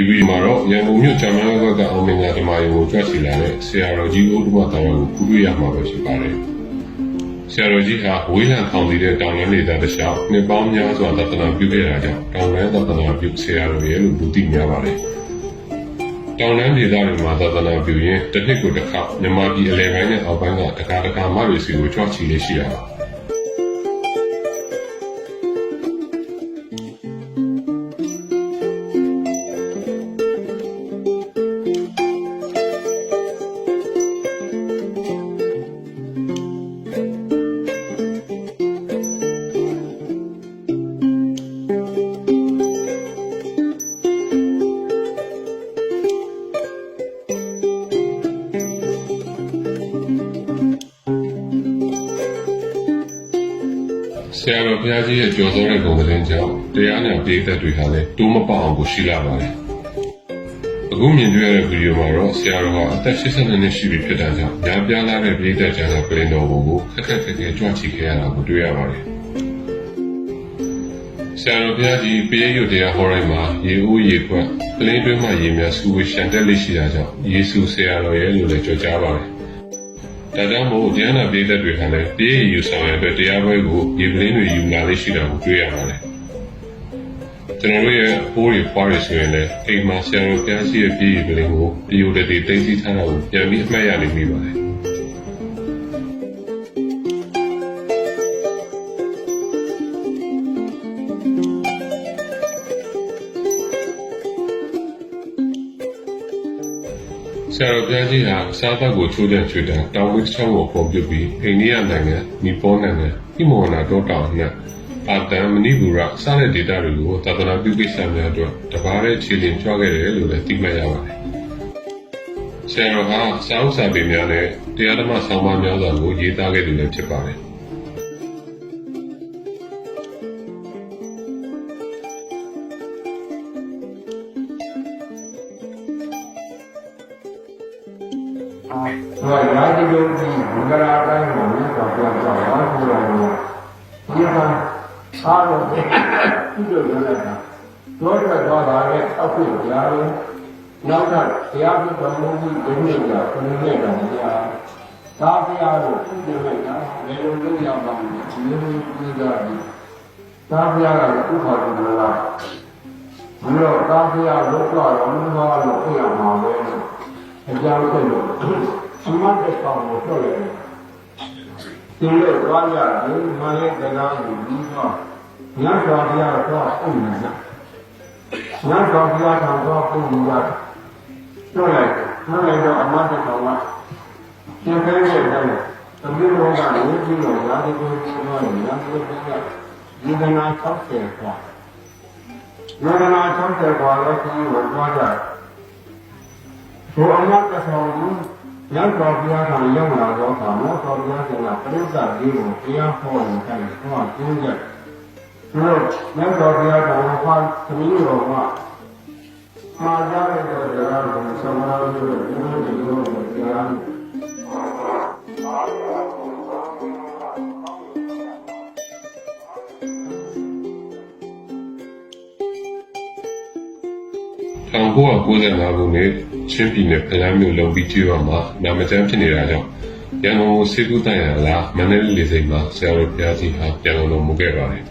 ဒီဗီဒီယိုမှာတော့ရန်ကုန်မြို့ဂျာမန်ဘက်ကအောင်မင်္ဂလာဓမ္မယုံကိုကြွချီလာတဲ့ဆရာတော်ကြီးဥဒ္ဓမတာယာကိုဖူးတွေ့ရမှာပဲဖြစ်ပါတယ်ဆရာတော်ကြီးဟာဝေးလံခေါင်သေးတဲ့တောင်လန်းဒေသတစ်လျှောက်နှစ်ပေါင်းများစွာသဒ္ဒနာပြုခဲ့တာကြောင့်တောင်လန်းသဒ္ဒနာပြုဆရာတော်ရဲ့လို့လူသိများပါတယ်တောင်လန်းဒေသတွေမှာသဒ္ဒနာပြုရင်တစ်နှစ်ကိုတစ်ခါမြန်မာပြည်အလဲပိုင်းနဲ့အောက်ပိုင်းကတက္ကະတက္ကະမတွေစီကိုကြွချီလေးရှိတာပါဆ ရာတော်ဘုရားကြီးရဲ့ကြော်စောတဲ့ဂုဏ်သတင်းကြောင့်တရားနာပိဋကတ်တွေဟာလည်းတိုးမပေါအောင်ကိုရှိလာပါတယ်။အခုမြင်တွေ့ရတဲ့ဗီဒီယိုမှာတော့ဆရာတော်ဟာအသက်82နှစ်ရှိပြီဖြစ်တာကြောင့်ညာပြားလာတဲ့ပိဋကတ်ကျမ်းစာပြင်တော်ကိုခက်ခက်ခက်ခဲကြွချီခဲ့ရတာကိုတွေ့ရပါတယ်။ဆရာတော်ဘုရားကြီးပိဋကတ်တရားဟောတိုင်းမှာရေဦးရေခွက်ကလေးတွင်းမှာရေများစူဝေးရှန်တက်လေးရှိတာကြောင့်ယေရှုဆရာတော်ရဲ့လို့လည်းကြွကြားပါတယ်။ ဒါကြောင့်မို့ဉာဏ်နာပြည်သက်တွေကလည်းပြည့်ရည်ယူဆောင်ရတဲ့တရားပွဲကိုဒီပလင်းတွေယူလာလေးရှိတာကိုတွေ့ရပါတယ်။ကျွန်တော်တို့ရဲ့ဘိုးတွေပွားတွေဆိုရင်လည်းအိမ်မှာဆရာတော်ဘုရားရှိရဲ့ပြည့်ရည်ပလင်းကိုတယူတတိသိသိထားတာကိုပြန်ပြီးအမှတ်ရနိုင်မိပါတယ်။ ဆရာတော်ဘုရားကြီးဟာစားဘက်ကိုချိုးတဲ့ချွေတံတောင်ဝိချောင်းကိုပုံပြုပြီးအိန္ဒိယနိုင်ငံနီပေါနိုင်ငံဟိမောနာတောတောင်နဲ့ပါတန်မဏိဘူရစတဲ့ဒေသတွေကိုသာသနာပြုကိစ္စများအတွက်တပါးတဲ့ခြေလျင်ကြွခဲ့တယ်လို့လည်းသိမှတ်ရပါတယ်။ဆရာတော်ဟာစာအုပ်စာပေများနဲ့တရားဓမ္မဆောင်းပါးများစွာကိုရေးသားခဲ့သူလည်းဖြစ်ပါတယ်။ ဟောရာဇဂုံကြီးဘုရားတိုင်းကိုမြတ်စွာဘုရားကြောင့်ဟောပူတော်မူဒီမှာအားလုံးပြုလုပ်ရတာတော့ထွက်သွားတာနဲ့အောက်ဖြစ်ကြတယ်နောက်ထပ်တရားပြုတော်မူပြီးဒီနေ့ကခဏနဲ့တော့ဘုရားသာဘုရားကိုပြုလုပ်လိုက်တာလေလိုလုံးရပါမယ်ဒီလိုပြုကြတယ်သာဘုရားကဥပ္ပါဒ်ကလာဘုရားသာဘုရားလောကတော့ဘုရားလို့ပြရမှာပဲ အကြောင်းဖြစ်လို့အမတ်တဲ့ကောင်ကိုထွက်ရတယ်ဒီလိုသွားရတယ်မလေးကနာကိုပြီးတော့ညစွာဘုရားတော့အုံနေတာညစွာဘုရားကတော့ပုံနေတာထွက်လိုက်ထွက်လိုက်တော့အမတ်တဲ့ကောင်ကသင်္ခဲရဲ့တိုင်းသမီးတော်ကလည်းပြီးတော့ရာဇဂုံကြီးတော့ရာဇဂုံကြီးကဒီကနာ60ခွာဒီကနာ60ခွာလို့ဒီကိုသွားကြတယ် ဘုအမတ်တဲ့ကောင်ကရသော်ဘုရားကရောက်လာတော့ခါမောသောဘုရားကပြိဿကြီးကိုဘုရားဟောတယ်တိုင်ဟောကျင်းကြတယ်။ဒါတော့ရသော်ဘုရားကဟောသမီးတော်ကမှာကြတဲ့တရားကိုသမဏလို့ဒီလိုဒီလိုတရား 1995ခုနှစ်ချင်းပြည်နယ်ဖလန်းမြို့လုံပြီးကျွော်မှာနာမကျန်းဖြစ်နေတာကြောင့်ရန်ကုန်ကိုစေကူတန်ရလာမန္တလေးလေဆိပ်မှာဆရာတော်ဘုရားကြီးဟာပြန်လုံတော်မူခဲ့ပါတယ်